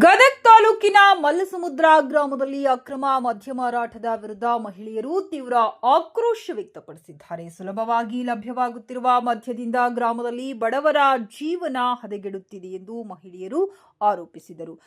ಗದಗ್ ತಾಲೂಕಿನ ಮಲ್ಲಸಮುದ್ರ ಗ್ರಾಮದಲ್ಲಿ ಅಕ್ರಮ ಮದ್ಯ ಮಾರಾಟದ ವಿರುದ್ಧ ಮಹಿಳೆಯರು ತೀವ್ರ ಆಕ್ರೋಶ ವ್ಯಕ್ತಪಡಿಸಿದ್ದಾರೆ. ಸುಲಭವಾಗಿ ಲಭ್ಯವಾಗುತ್ತಿರುವ ಮದ್ಯದಿಂದ ಗ್ರಾಮದಲ್ಲಿ ಬಡವರ ಜೀವನ ಹದಗೆಡುತ್ತಿದೆ ಎಂದು ಮಹಿಳೆಯರು ಆರೋಪಿಸಿದರು.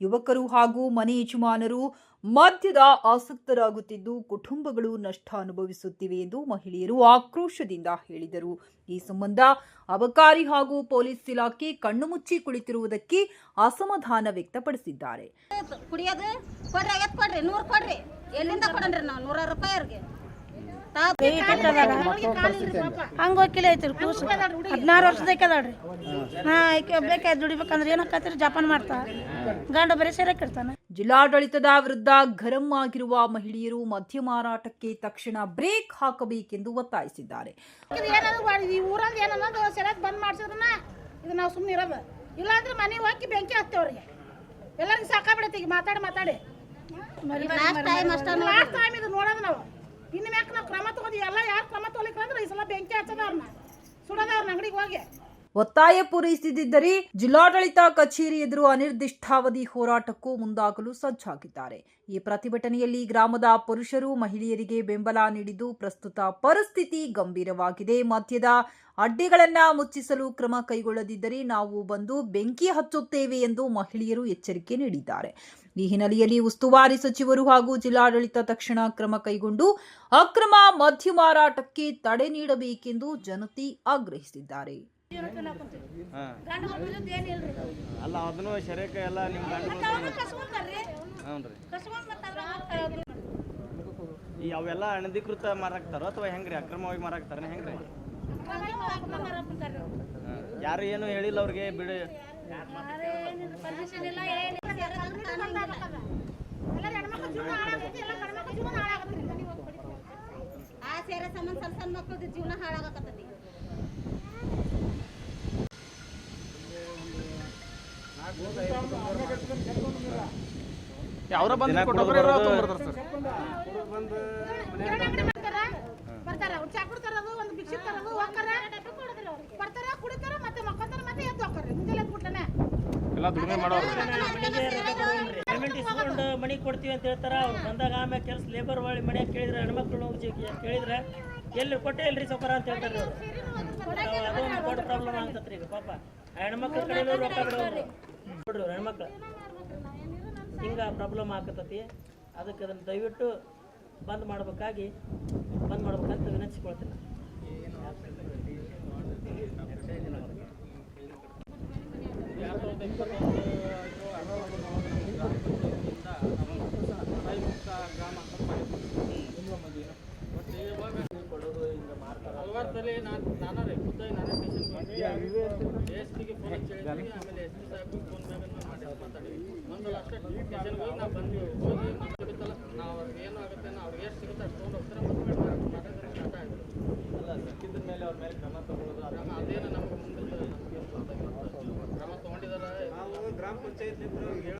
ಯುವಕರು ಹಾಗೂ ಮನೆ ಯಜಮಾನರು ಮದ್ಯದ ಆಸಕ್ತರಾಗುತ್ತಿದ್ದು ಕುಟುಂಬಗಳು ನಷ್ಟ ಅನುಭವಿಸುತ್ತಿವೆ ಎಂದು ಮಹಿಳೆಯರು ಆಕ್ರೋಶದಿಂದ ಹೇಳಿದರು. ಈ ಸಂಬಂಧ ಅಬಕಾರಿ ಹಾಗೂ ಪೊಲೀಸ್ ಇಲಾಖೆ ಕಣ್ಣು ಮುಚ್ಚಿ ಕುಳಿತಿರುವುದಕ್ಕೆ ಅಸಮಾಧಾನ ವ್ಯಕ್ತಪಡಿಸಿದ್ದಾರೆ. ಕುಡಿಯೋದು ಕೊಡ್ರಿ ಕೊಡ್ರಿ, ನೂರು ಕೊಡ್ರಿ. ಎಲ್ಲಿಂದ ಕೊಡನ್ರಿ ನಾವು? ನೂರ ರೂಪಾಯಿ ಹಂಗ ವಕೀಲ ಐತ್ರಿ ಕೂಸು ಹದಿನಾರು ವರ್ಷದ ಐಕದಾಳ್ರಿ ಹಾ ಆಕೆ ಬೇಕಾ ದುಡಿಬೇಕಂದ್ರೆ ಏನ್ ಹಾಕತ್ರಿ ಜಪಾನ್ ಮಾಡ್ತಾ ಗಂಡ ಬರೀ ಸೇರಕ್ಕಿರ್ತಾನೆ ಜಿಲ್ಲಾಡಳಿತದ ವಿರುದ್ಧ ಗರಂ ಆಗಿರುವ ಮಹಿಳೆಯರು ಮದ್ಯ ಮಾರಾಟಕ್ಕೆ ತಕ್ಷಣ ಬ್ರೇಕ್ ಹಾಕಬೇಕೆಂದು ಒತ್ತಾಯಿಸಿದ್ದಾರೆ ಊರಾಗ ಏನನ್ನೋದು ಸರಿಯಾಗಿ ಬಂದ್ ಮಾಡ್ಸಿದ್ರನ ಇದು ನಾವು ಸುಮ್ಮನೆ ಇರೋದು ಇಲ್ಲಾಂದ್ರೆ ಮನೆ ಹೋಗಿ ಬೆಂಕಿ ಹತ್ತೇವ್ರಿಗೆ. ಎಲ್ಲರಿಗೂ ಸಾಕಾಗ್ಬಿಡತ್ತೆ ಈಗ ಮಾತಾಡಿ ಮಾತಾಡಿ ಲಾಸ್ಟ್ ಟೈಮ್ ಅಷ್ಟ ಲಾಸ್ಟ್ ಟೈಮ್ ಇದು ನೋಡೋದು ನಾವು ಇನ್ನು ಮ್ಯಾಕ್ ನಾವು ಕ್ರಮ ತಗೋದಿ, ಎಲ್ಲ ಯಾರು ಕ್ರಮ ತಗೊಲಿಕ್ಕೆ ಅಂದ್ರೆ ಈ ಸಲ ಬೆಂಕಿ ಹಚ್ಚದ ಅವ್ರನ್ನ ಸುಡೋದ ಅವ್ರನ್ನ ಅಂಗಡಿಗೆ ಹೋಗಿ. ಒತ್ತಾಯ ಪೂರೈಸದಿದ್ದರೆ ಜಿಲ್ಲಾಡಳಿತ ಕಚೇರಿ ಎದುರು ಅನಿರ್ದಿಷ್ಟಾವಧಿ ಹೋರಾಟಕ್ಕೂ ಮುಂದಾಗಲು ಸಜ್ಜಾಗಿದ್ದಾರೆ. ಈ ಪ್ರತಿಭಟನೆಯಲ್ಲಿ ಗ್ರಾಮದ ಪುರುಷರು ಮಹಿಳೆಯರಿಗೆ ಬೆಂಬಲ ನೀಡಿದ್ದು ಪ್ರಸ್ತುತ ಪರಿಸ್ಥಿತಿ ಗಂಭೀರವಾಗಿದೆ. ಮದ್ಯದ ಅಡ್ಡೆಗಳನ್ನ ಮುಚ್ಚಿಸಲು ಕ್ರಮ ಕೈಗೊಳ್ಳದಿದ್ದರೆ ನಾವು ಬಂದು ಬೆಂಕಿ ಹಚ್ಚುತ್ತೇವೆ ಎಂದು ಮಹಿಳೆಯರು ಎಚ್ಚರಿಕೆ ನೀಡಿದ್ದಾರೆ. ಈ ಹಿನ್ನೆಲೆಯಲ್ಲಿ ಉಸ್ತುವಾರಿ ಸಚಿವರು ಹಾಗೂ ಜಿಲ್ಲಾಡಳಿತ ತಕ್ಷಣ ಕ್ರಮ ಕೈಗೊಂಡು ಅಕ್ರಮ ಮದ್ಯ ಮಾರಾಟಕ್ಕೆ ತಡೆ ನೀಡಬೇಕೆಂದು ಜನತೆ ಆಗ್ರಹಿಸಿದ್ದಾರೆ. ಅಲ್ಲ ಅದನ್ನು ಶರೀರಕ ಎಲ್ಲ ನಿಮ್ಮ ಗಂಡ ಈ ಅವೆಲ್ಲ ಅನಧಿಕೃತ ಮಾರಾಕ್ತಾರೋ ಅಥವಾ ಹೆಂಗ್ರಿ? ಅಕ್ರಮವಾಗಿ ಮಾರಾಕ್ತಾರ ಹೆಂಗ್ರಿ? ಯಾರು ಏನು ಹೇಳಿಲ್ಲ ಅವ್ರಿಗೆ ಬಿಡಿ. ಆ ಸೇರ ಸಂಬಂಧ ಸಣ್ಣ ಸಣ್ಣ ಮಕ್ಕಳದ್ದು ಜೀವನ ಹಾಳಾಗಕತ್ತೈತಿ. ಅವರ ಬಂದು ಕೊಟ್ಟೋಗ್ರೆ ಬರ್ತಾರ? ಅವ್ರು ಚಾ ಕೊಡ್ತಾರದು ಒಂದು ಭಿಕ್ಷೆ ತರೋದು ಹೋಗ್ತಾರ. ಬರ್ತಾರ ಕುಡಿತಾರ ಮತ್ತೆ ಮಕ್ಕೊಂತಾರ ಮತ್ತೆ ಎದ್ದು ಹೋಗ್ತಾರೆ. ಮುಂಜಾನೆ ಎದ್ದು ಬಿಟ್ಟನೆ ಎಲ್ಲ ದುಡಿಮೆ ಮಾಡೋರು. ಪೇಮೆಂಟ್ ಇಸ್ಕೊಂಡು ಮನೆ ಕೊಡ್ತೀವಿ ಅಂತ ಹೇಳ್ತಾರ. ಅವ್ರು ಬಂದಾಗ ಆಮೇಲೆ ಕೆಲಸ ಲೇಬರ್ ಮಾಡಿ ಮನೆ ಕೇಳಿದ್ರೆ ಹೆಣ್ಮಕ್ಳು ಹೋಗಿ ಕೇಳಿದ್ರೆ ಎಲ್ಲಿ ಕೊಟ್ಟೆ ಇಲ್ರಿ ಸೌಕರ ಅಂತ ಹೇಳ್ತಾರೆ ಅವ್ರು. ಅದೊಂದು ದೊಡ್ಡ ಪ್ರಾಬ್ಲಮ್ ಆಗ್ತತ್ರಿ ಈಗ ಪಾಪ. ಹೆಣ್ಮಕ್ಳು ಕಡೆ ರೊಕ್ಕ ಬಿಡೋರು ಹೆಣ್ಮಕ್ಳು. ಹಿಂಗ ಪ್ರಾಬ್ಲಮ್ ಆಗತೈತಿ. ಅದಕ್ಕೆ ಅದನ್ನು ದಯವಿಟ್ಟು ಬಂದ್ ಮಾಡ್ಬೇಕಾಗಿ ಬಂದ್ ಮಾಡ್ಬೇಕಂತ ವಿನಂತಿಸ್ಕೊಳ್ತೀನಿ. ನಾನು ನಾನಾ ಎಸ್ ಫೋನ್ ಆಮೇಲೆ ಎಸ್ ಪಿ ಸಾಹೇಬ್ಗೆ ಫೋನ್ ಮ್ಯಾಗ ಮಾತಾಡಿದ್ವಿ ಒಂದು ಅಷ್ಟೇ. ಹೋಗಿ ನಾವು ಬಂದು ಹೋಗಿ ಸಿಗುತ್ತಲ್ಲ ನಾವು ಅವ್ರಿಗೆ ಏನು ಆಗುತ್ತೆ ಅವ್ರಿಗೆ ಎಷ್ಟು ಸಿಗುತ್ತೆ ಅಷ್ಟು ತೊಗೊಂಡು ಹೋಗ್ತಾರೆ ಅಲ್ಲ ಸಿಕ್ಕಿದ ಮೇಲೆ ಅವ್ರ ಮೇಲೆ ಕ್ರಮ ತಗೊಳ್ಳೋದು ಕ್ರಮ ಅದೇನು ನಮ್ಗೆ ಮುಂದೆ ನಮಗೆ ಕ್ರಮ ತೊಗೊಂಡಿದ್ದಾರೆ ನಾವು ಗ್ರಾಮ ಪಂಚಾಯತ್